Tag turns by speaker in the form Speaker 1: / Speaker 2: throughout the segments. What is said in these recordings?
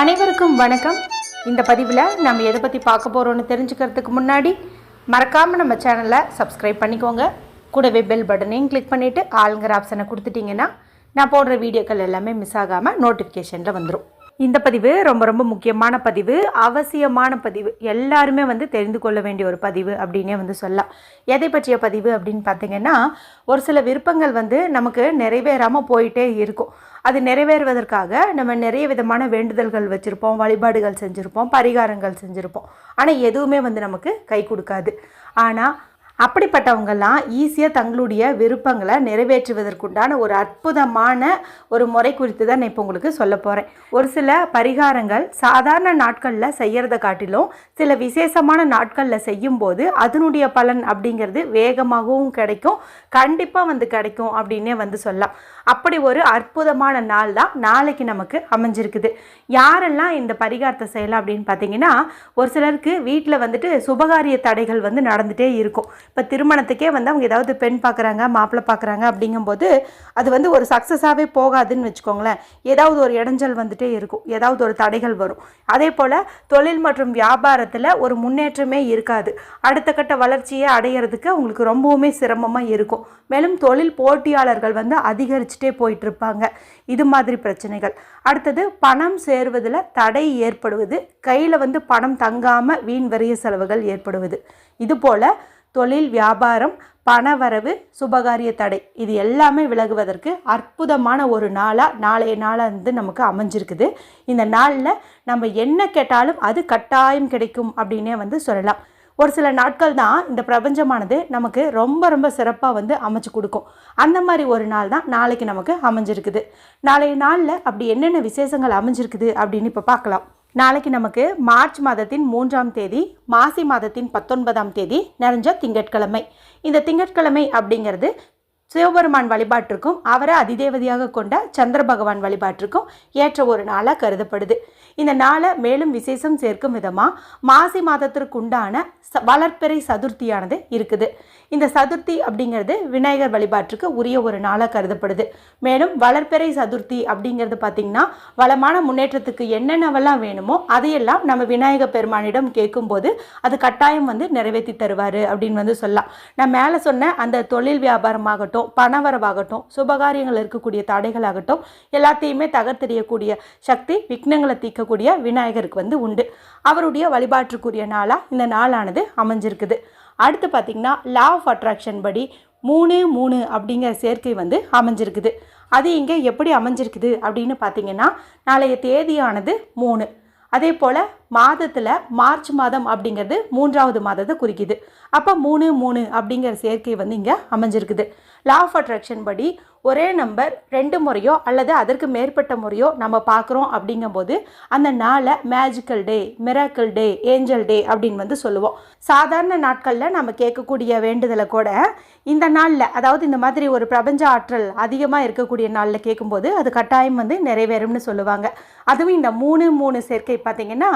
Speaker 1: அனைவருக்கும் வணக்கம். இந்த பதிவில் நம்ம எதை பற்றி பார்க்க போகிறோன்னு தெரிஞ்சுக்கிறதுக்கு முன்னாடி மறக்காமல் நம்ம சேனலை சப்ஸ்கிரைப் பண்ணிக்கோங்க. கூடவே பெல் பட்டனையும் கிளிக் பண்ணிவிட்டு ஆளுங்கிற ஆப்ஷனை கொடுத்துட்டிங்கன்னா நான் போடுற வீடியோக்கள் எல்லாமே மிஸ் ஆகாமல் நோட்டிஃபிகேஷனில் வந்துடும் இந்த பதிவு ரொம்ப ரொம்ப முக்கியமான பதிவு அவசியமான பதிவு. எல்லாருமே வந்து தெரிந்து கொள்ள வேண்டிய ஒரு பதிவு அப்படின்னே வந்து சொல்லலாம். எதை பற்றிய பதிவு அப்படின்னு பார்த்தீங்கன்னா ஒரு சில விருப்பங்கள் வந்து நமக்கு நிறைவேறாமல் போயிட்டே இருக்கும். அது நிறைவேறுவதற்காக நம்ம நிறைய விதமான வேண்டுதல்கள் வச்சுருப்போம் வழிபாடுகள் செஞ்சுருப்போம் பரிகாரங்கள் செஞ்சுருப்போம். ஆனால் எதுவுமே வந்து நமக்கு கை கொடுக்காது. ஆனால் அப்படிப்பட்டவங்கெல்லாம் ஈஸியாக தங்களுடைய விருப்பங்களை நிறைவேற்றுவதற்குண்டான ஒரு அற்புதமான ஒரு முறை குறித்து தான் நான் இப்போ உங்களுக்கு சொல்ல போகிறேன் ஒரு சில பரிகாரங்கள் சாதாரண நாட்களில் செய்கிறத காட்டிலும் சில விசேஷமான நாட்களில் செய்யும்போது அதனுடைய பலன் அப்படிங்கிறது வேகமாகவும் கிடைக்கும் கண்டிப்பாக வந்து கிடைக்கும் அப்படின்னே வந்து சொல்லலாம். அப்படி ஒரு அற்புதமான நாள் தான் நாளைக்கு நமக்கு அமைஞ்சிருக்குது. யாரெல்லாம் இந்த பரிகாரத்தை செய்யலாம் அப்படின்னு பார்த்தீங்கன்னா ஒரு சிலருக்கு வீட்டில் வந்துட்டு சுபகாரிய தடைகள் வந்து நடந்துகிட்டே இருக்கும். இப்போ திருமணத்துக்கே வந்து அவங்க ஏதாவது பெண் பார்க்குறாங்க மாப்பிள்ளை பார்க்குறாங்க அப்படிங்கும்போது அது வந்து ஒரு சக்ஸஸாகவே போகாதுன்னு வச்சுக்கோங்களேன். ஏதாவது ஒரு இடைஞ்சல் வந்துட்டே இருக்கும். ஏதாவது ஒரு தடைகள் வரும். அதே போல் தொழில் மற்றும் வியாபாரத்தில் ஒரு முன்னேற்றமே இருக்காது. அடுத்த கட்ட வளர்ச்சியை அடையிறதுக்கு அவங்களுக்கு ரொம்பவுமே சிரமமாக இருக்கும். மேலும் தொழில் போட்டியாளர்கள் வந்து அதிகரிச்சுட்டே போயிட்டு இருப்பாங்க. இது மாதிரி பிரச்சனைகள். அடுத்தது பணம் சேருவதில் தடை ஏற்படுவது கையில் வந்து பணம் தங்காமல் வீண் வரிய செலவுகள் ஏற்படுவது. இதுபோல் தொழில் வியாபாரம் பணவரவு சுபகாரிய தடை இது எல்லாமே விலகுவதற்கு அற்புதமான ஒரு நாளாக நாளைய நாளாக வந்து நமக்கு அமைஞ்சிருக்குது. இந்த நாளில் நம்ம என்ன கேட்டாலும் அது கட்டாயம் கிடைக்கும் அப்படின்னே வந்து சொல்லலாம். ஒரு சில நாட்கள் தான் இந்த பிரபஞ்சமானது நமக்கு ரொம்ப ரொம்ப சிறப்பாக வந்து அமைச்சு கொடுக்கும். அந்த மாதிரி ஒரு நாள் தான் நாளைக்கு நமக்கு அமைஞ்சிருக்குது. நாளைய நாளில் அப்படி என்னென்ன விசேஷங்கள் அமைஞ்சிருக்குது அப்படின்னு இப்போ பார்க்கலாம். நாளைக்கு நமக்கு மார்ச் மாதத்தின் மூன்றாம் தேதி மாசி மாதத்தின் பத்தொன்பதாம் தேதி நிறைஞ்ச திங்கட்கிழமை. இந்த திங்கட்கிழமை அப்படிங்கிறது சிவபெருமான் வழிபாட்டிற்கும் அவரை அதிதேவதையாக கொண்ட சந்திர பகவான் வழிபாட்டிற்கும் ஏற்ற ஒரு நாளாக கருதப்படுது. இந்த நாளை மேலும் விசேஷம் சேர்க்கும் விதமாக மாசி மாதத்திற்குண்டான வளர்ப்பிறை சதுர்த்தியானது இருக்குது. இந்த சதுர்த்தி அப்படிங்கிறது விநாயகர் வழிபாட்டுக்கு உரிய ஒரு நாளாக கருதப்படுது. மேலும் வளர்ப்பிறை சதுர்த்தி அப்படிங்கிறது பார்த்திங்கன்னா வளமான முன்னேற்றத்துக்கு என்னென்னவெல்லாம் வேணுமோ அதையெல்லாம் நம்ம விநாயகர் பெருமானிடம் கேட்கும்போது அது கட்டாயம் வந்து நிறைவேற்றி தருவார் அப்படின்னு வந்து சொல்லலாம். நான் மேலே சொன்ன அந்த தொழில் வியாபாரமாகட்டும் பணவரவாகட்டும் சுபகாரியங்கள் இருக்கக்கூடிய தடைகளாகட்டும் எல்லாத்தையுமே தகர்த்தெறியக்கூடிய சக்தி விக்னங்களை தீர்க்கக்கூடிய விநாயகருக்கு வந்து உண்டு. அவருடைய வழிபாட்டுக்குரிய நாளாக இந்த நாளானது அமைஞ்சிருக்குது. அடுத்து பார்த்திங்கன்னா லா ஆஃப் அட்ராக்ஷன் படி மூணு மூணு அப்படிங்கிற சேர்க்கை வந்து அமைஞ்சிருக்குது. அது இங்கே எப்படி அமைஞ்சிருக்குது அப்படின்னு பார்த்தீங்கன்னா நாளைய தேதியானது மூணு. அதே போல் மாதத்தில் மார்ச் மாதம் அப்படிங்கிறது மூன்றாவது மாதத்தை குறிக்குது. அப்போ மூணு மூணு அப்படிங்கிற சேர்க்கை வந்து இங்கே அமைஞ்சிருக்குது. லா ஆஃப் அட்ராக்ஷன் படி ஒரே நம்பர் ரெண்டு முறையோ அல்லது அதற்கு மேற்பட்ட முறையோ நம்ம பார்க்குறோம் அப்படிங்கும்போது அந்த நாளை magical day miracle day angel day அப்படின்னு வந்து சொல்லுவோம். சாதாரண நாட்களில் நம்ம கேட்கக்கூடிய வேண்டுதலை கூட இந்த நாளில் அதாவது இந்த மாதிரி ஒரு பிரபஞ்ச ஆற்றல் அதிகமாக இருக்கக்கூடிய நாளில் கேட்கும்போது அது கட்டாயம் வந்து நிறைவேறும்னு சொல்லுவாங்க. அதுவும் இந்த மூணு மூணு சேர்க்கை பார்த்திங்கன்னா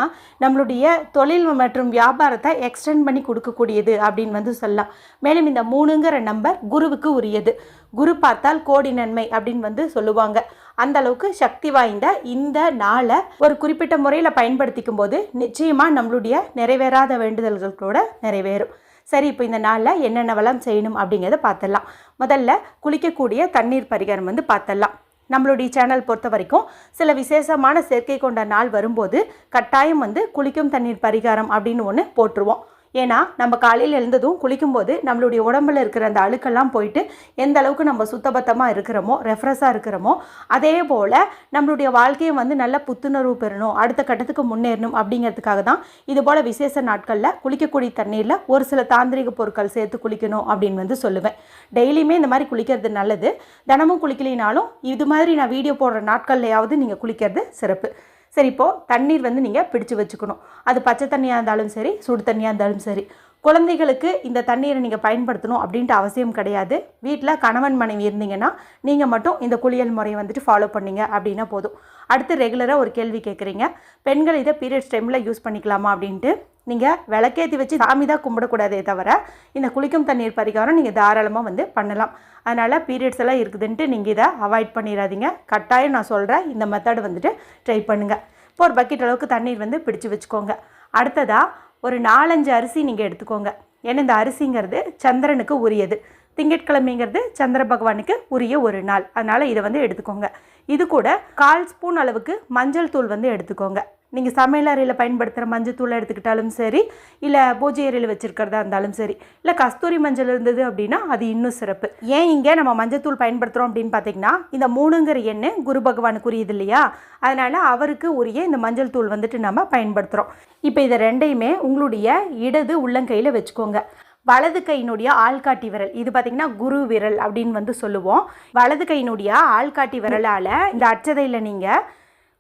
Speaker 1: நம்மளுடைய தொழில் மற்றும் வியாபாரத்தை எக்ஸ்டெண்ட் பண்ணி கொடுக்கக்கூடியது அப்படின்னு வந்து சொல்லலாம். மேலும் இந்த மூணுங்கிற நம்பர் குருவுக்கு உரிய உரியது குரு பார்த்தால் கோடி நன்மை அப்படின்னு வந்து சொல்லுவாங்க. அந்த அளவுக்கு சக்தி வாய்ந்த இந்த நாளை ஒரு குறிப்பிட்ட முறையில் பயன்படுத்திக்கும் போது நிச்சயமாக நம்மளுடைய நிறைவேறாத வேண்டுதல்கள் கூட நிறைவேறும். சரி இப்போ இந்த நாளில் என்னென்னவெல்லாம் செய்யணும் அப்படிங்கிறத பார்த்துடலாம். முதல்ல குளிக்கக்கூடிய தண்ணீர் பரிகாரம் வந்து பார்த்துடலாம். நம்மளுடைய சேனல் பொறுத்த வரைக்கும் சில விசேஷமான சேர்க்கை கொண்ட நாள் வரும்போது கட்டாயம் வந்து குளிக்கும் தண்ணீர் பரிகாரம் அப்படின்னு ஒன்று போட்டுருவோம். ஏன்னா நம்ம காலையில் எழுந்ததும் குளிக்கும்போது நம்மளுடைய உடம்புல இருக்கிற அந்த அழுக்கெல்லாம் போயிட்டு எந்த அளவுக்கு நம்ம சுத்தபத்தமாக இருக்கிறோமோ ரெஃப்ரெஷ்ஷாக இருக்கிறோமோ அதே போல் நம்மளுடைய வாழ்க்கையும் வந்து நல்ல புத்துணர்வு பெறணும் அடுத்த கட்டத்துக்கு முன்னேறணும் அப்படிங்கிறதுக்காக தான் இது போல் விசேஷ நாட்களில் குளிக்கக்கூடிய தண்ணீரில் ஒரு சில தாந்திரிக பொருட்கள் சேர்த்து குளிக்கணும் அப்படின்னு வந்து சொல்லுவேன். டெய்லியுமே இந்த மாதிரி குளிக்கிறது நல்லது. தினமும் குளிக்கலினாலும் இது மாதிரி நான் வீடியோ போடுற நாட்கள்லையாவது நீங்கள் குளிக்கிறது சிறப்பு. சரி இப்போது தண்ணீர் வந்து நீங்கள் பிடிச்சி வச்சுக்கணும். அது பச்சை தண்ணியாக இருந்தாலும் சரி சுடு தண்ணியாக இருந்தாலும் சரி. குழந்தைகளுக்கு இந்த தண்ணீரை நீங்கள் பயன்படுத்தணும் அப்படின்ட்டு அவசியம் கிடையாது. வீட்டில் கணவன் மனைவி இருந்தீங்கன்னா நீங்கள் மட்டும் இந்த குளியல் முறையை வந்துட்டு ஃபாலோ பண்ணீங்க அப்படின்னா போதும். அடுத்து ரெகுலராக ஒரு கேள்வி கேட்குறீங்க பெண்கள் இதை பீரியட்ஸ் டைமில் யூஸ் பண்ணிக்கலாமா அப்படின்ட்டு. நீங்கள் விளக்கேற்றி வச்சு சாமி தான் கும்பிடக்கூடாதே தவிர இந்த குளிக்கும் தண்ணீர் பரிகாரம் நீங்கள் தாராளமாக வந்து பண்ணலாம். அதனால் பீரியட்ஸ் எல்லாம் இருக்குதுன்ட்டு நீங்கள் இதை அவாய்ட் பண்ணிடாதீங்க. கட்டாயம் நான் சொல்கிறேன் இந்த மெத்தட் வந்துட்டு ட்ரை பண்ணுங்கள் இப்போ ஒரு பக்கெட் அளவுக்கு தண்ணீர் வந்து பிடிச்சி வச்சுக்கோங்க. அடுத்ததாக ஒரு நாலஞ்சு அரிசி நீங்கள் எடுத்துக்கோங்க. ஏன்னா இந்த அரிசிங்கிறது சந்திரனுக்கு உரியது. திங்கட்கிழமைங்கிறது சந்திர பகவானுக்கு உரிய ஒரு நாள். அதனால் இதை வந்து எடுத்துக்கோங்க. இது கூட கால் ஸ்பூன் அளவுக்கு மஞ்சள் தூள் வந்து எடுத்துக்கோங்க. நீங்கள் சமையல் அறையில் பயன்படுத்துகிற மஞ்சள் தூளை எடுத்துக்கிட்டாலும் சரி இல்லை பூஜை அறையில் வச்சுருக்கிறதா இருந்தாலும் சரி இல்லை கஸ்தூரி மஞ்சள் இருந்தது அப்படின்னா அது இன்னும் சிறப்பு. ஏன் இங்கே நம்ம மஞ்சள் தூள் பயன்படுத்துகிறோம் அப்படின்னு பார்த்தீங்கன்னா இந்த மூணுங்கிற எண்ணெய் குரு பகவானுக்கு உரியது இல்லையா? அதனால் அவருக்கு உரிய இந்த மஞ்சள் தூள் வந்துட்டு நம்ம பயன்படுத்துகிறோம் இப்போ இதை ரெண்டையுமே உங்களுடைய இடது உள்ளங்கையில் வச்சுக்கோங்க. வலது கையினுடைய ஆள்காட்டி விரல் இது பார்த்திங்கன்னா குரு விரல் அப்படின்னு வந்து சொல்லுவோம். வலது கையினுடைய ஆள்காட்டி விரலால் இந்த அச்சதையில் நீங்கள்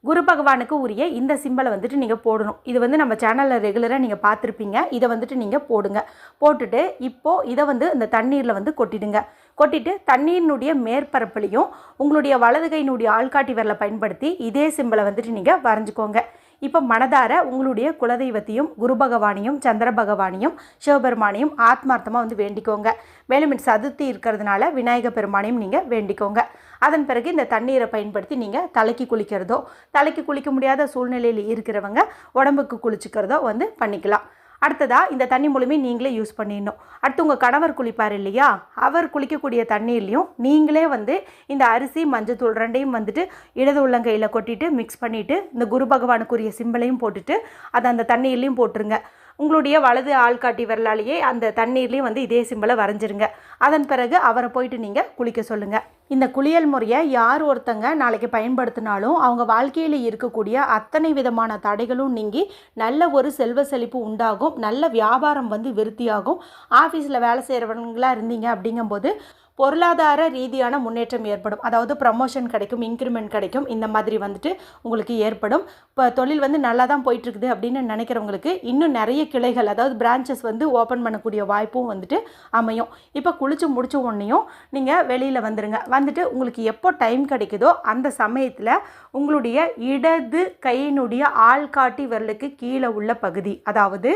Speaker 1: குரு பகவானுக்கு உரிய இந்த சிம்பலை வந்துட்டு நீங்கள் போடணும். இது வந்து நம்ம சேனலில் ரெகுலராக நீங்கள் பார்த்துருப்பீங்க. இதை வந்துட்டு நீங்கள் போடுங்க. போட்டுட்டு இப்போது இதை வந்து இந்த தண்ணீரில் வந்து கொட்டிடுங்க. கொட்டிட்டு தண்ணீரினுடைய மேற்பரப்புலையும் உங்களுடைய வலது கையினுடைய ஆள்காட்டி விரலை பயன்படுத்தி இதே சிம்பலை வந்துட்டு நீங்கள் வரைஞ்சிக்கோங்க. இப்போ மனதார உங்களுடைய குலதெய்வத்தையும் குரு பகவானையும் சந்திர பகவானையும் சிவபெருமானையும் ஆத்மார்த்தமாக வந்து வேண்டிக்கோங்க. மேலும் சதுர்த்தி இருக்கிறதுனால விநாயக பெருமானையும் நீங்கள் வேண்டிக்கோங்க. அதன் பிறகு இந்த தண்ணீரை பயன்படுத்தி நீங்கள் தலைக்கு குளிக்கிறதோ தலைக்கு குளிக்க முடியாத சூழ்நிலையில் இருக்கிறவங்க உடம்புக்கு குளிச்சுக்கிறதோ வந்து பண்ணிக்கலாம். அடுத்ததாக இந்த தண்ணி மூலமே நீங்களே யூஸ் பண்ணிடணும். அடுத்து உங்கள் கணவர் குளிப்பார் இல்லையா? அவர் குளிக்கக்கூடிய தண்ணியிலையும் நீங்களே வந்து இந்த அரிசி மஞ்சத்தூள் ரெண்டையும் வந்துட்டு இடது உள்ளங்கையில் கொட்டிட்டு மிக்ஸ் பண்ணிவிட்டு இந்த குரு பகவானுக்குரிய சிம்பிளையும் போட்டுட்டு அதை அந்த தண்ணீர்லையும் போட்டுருங்க. உங்களுடைய வலது ஆள்காட்டி விரலாலேயே அந்த தண்ணீர்லேயும் வந்து இதே சிம்பிளை வரைஞ்சிருங்க. அதன் பிறகு அவரை போயிட்டு நீங்கள் குளிக்க சொல்லுங்கள் இந்த குளியல் முறையை யார் ஒருத்தங்க நாளைக்கு பயன்படுத்தினாலும் அவங்க வாழ்க்கையில் இருக்கக்கூடிய அத்தனை விதமான தடைகளும் நீங்கி நல்ல ஒரு செல்வ செழிப்பு உண்டாகும். நல்ல வியாபாரம் வந்து விருத்தியாகும். ஆஃபீஸில் வேலை செய்கிறவங்களாக இருந்தீங்க அப்படிங்கும்போது பொருளாதார ரீதியான முன்னேற்றம் ஏற்படும். அதாவது ப்ரமோஷன் கிடைக்கும் இன்க்ரிமெண்ட் கிடைக்கும். இந்த மாதிரி வந்துட்டு உங்களுக்கு ஏற்படும். இப்போ தொழில் வந்து நல்லா தான் போயிட்டுருக்குது அப்படின்னு நினைக்கிறவங்களுக்கு இன்னும் நிறைய கிளைகள் அதாவது பிரான்ச்சஸ் வந்து ஓப்பன் பண்ணக்கூடிய வாய்ப்பும் வந்துட்டு அமையும். இப்போ குளிச்சு முடிச்ச உடனேயும் நீங்கள் வெளியில் வந்துடுங்க வந்துட்டு உங்களுக்கு எப்போ டைம் கிடைக்குதோ அந்த சமயத்தில் உங்களுடைய இடது கையினுடைய ஆள்காட்டி விரலுக்கு கீழே உள்ள பகுதி அதாவது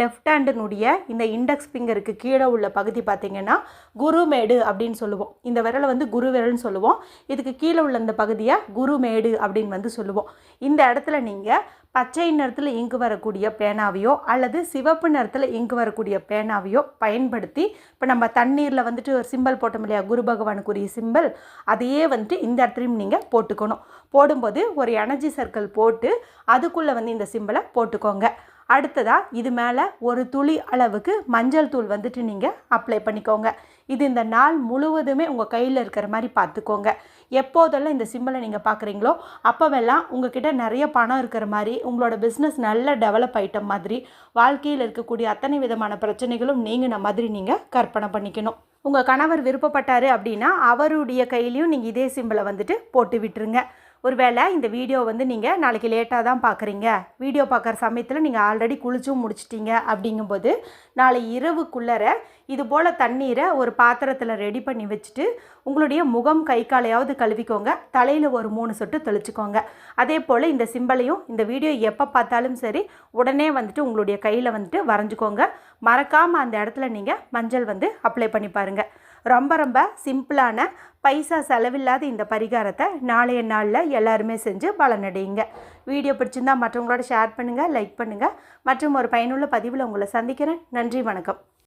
Speaker 1: லெஃப்ட் ஹேண்டினுடைய இந்த இண்டெக்ஸ் ஃபிங்கருக்கு கீழே உள்ள பகுதி பார்த்திங்கன்னா குருமேடு அப்படின்னு சொல்லுவோம். இந்த விரலை வந்து குரு விரல்னு சொல்லுவோம். இதுக்கு கீழே உள்ள இந்த பகுதியை குருமேடு அப்படின்னு வந்து சொல்லுவோம். இந்த இடத்துல நீங்கள் பச்சை நிறத்தில் இங்கு வரக்கூடிய பேனாவையோ அல்லது சிவப்பு நிறத்தில் இங்கு வரக்கூடிய பேனாவையோ பயன்படுத்தி இப்போ நம்ம தண்ணீரில் வந்துட்டு ஒரு சிம்பிள் போட்டோம் இல்லையா? குரு பகவானுக்குரிய சிம்பிள் அதையே வந்துட்டு இந்த இடத்துலையும் நீங்கள் போட்டுக்கணும். போடும்போது ஒரு எனர்ஜி சர்க்கிள் போட்டு அதுக்குள்ளே வந்து இந்த சிம்பிளை போட்டுக்கோங்க. அடுத்ததாக இது மேலே ஒரு துளி அளவுக்கு மஞ்சள் தூள் வந்துட்டு நீங்கள் அப்ளை பண்ணிக்கோங்க. இது இந்த நாள் முழுவதுமே உங்கள் கையில் இருக்கிற மாதிரி பார்த்துக்கோங்க. எப்போதெல்லாம் இந்த சிம்பிளை நீங்கள் பார்க்குறீங்களோ அப்போவெல்லாம் உங்ககிட்ட நிறைய பணம் இருக்கிற மாதிரி உங்களோட பிஸ்னஸ் நல்ல டெவலப் ஆகிட்ட மாதிரி வாழ்க்கையில் இருக்கக்கூடிய அத்தனை விதமான பிரச்சனைகளும் நீங்கின மாதிரி நீங்கள் கற்பனை பண்ணிக்கணும். உங்கள் கணவர் விருப்பப்பட்டார் அப்படின்னா அவருடைய கையிலையும் நீங்கள் இதே சிம்பிளை வந்துட்டு போட்டு விட்டுருங்க. ஒருவேளை இந்த வீடியோ வந்து நீங்கள் நாளைக்கு லேட்டாக தான் பார்க்குறீங்க வீடியோ பார்க்குற சமயத்தில் நீங்கள் ஆல்ரெடி குளிச்சும் முடிச்சிட்டீங்க அப்படிங்கும்போது நாளை இரவுக்குள்ளர இது போல் தண்ணீரை ஒரு பாத்திரத்தில் ரெடி பண்ணி வச்சுட்டு உங்களுடைய முகம் கை காலையாவது கழுவிக்கோங்க. தலையில் ஒரு மூணு சொட்டு தெளிச்சுக்கோங்க. அதே போல் இந்த சிம்பிளையும் இந்த வீடியோ எப்போ பார்த்தாலும் சரி உடனே வந்துட்டு உங்களுடைய கையில் வந்துட்டு வரைஞ்சிக்கோங்க. மறக்காமல் அந்த இடத்துல நீங்கள் மஞ்சள் வந்து அப்ளை பண்ணி பாருங்கள் ரொம்ப ரொம்ப சிம்பிளான பைசா செலவில்லாத இந்த பரிகாரத்தை நாளைய நாளில் எல்லாருமே செஞ்சு பலனடையுங்க. வீடியோ பிடிச்சிருந்தா மற்றவங்களோட ஷேர் பண்ணுங்கள் லைக் பண்ணுங்கள் மற்றும் ஒரு பயனுள்ள பதிவில் உங்களை சந்திக்கிறேன். நன்றி வணக்கம்.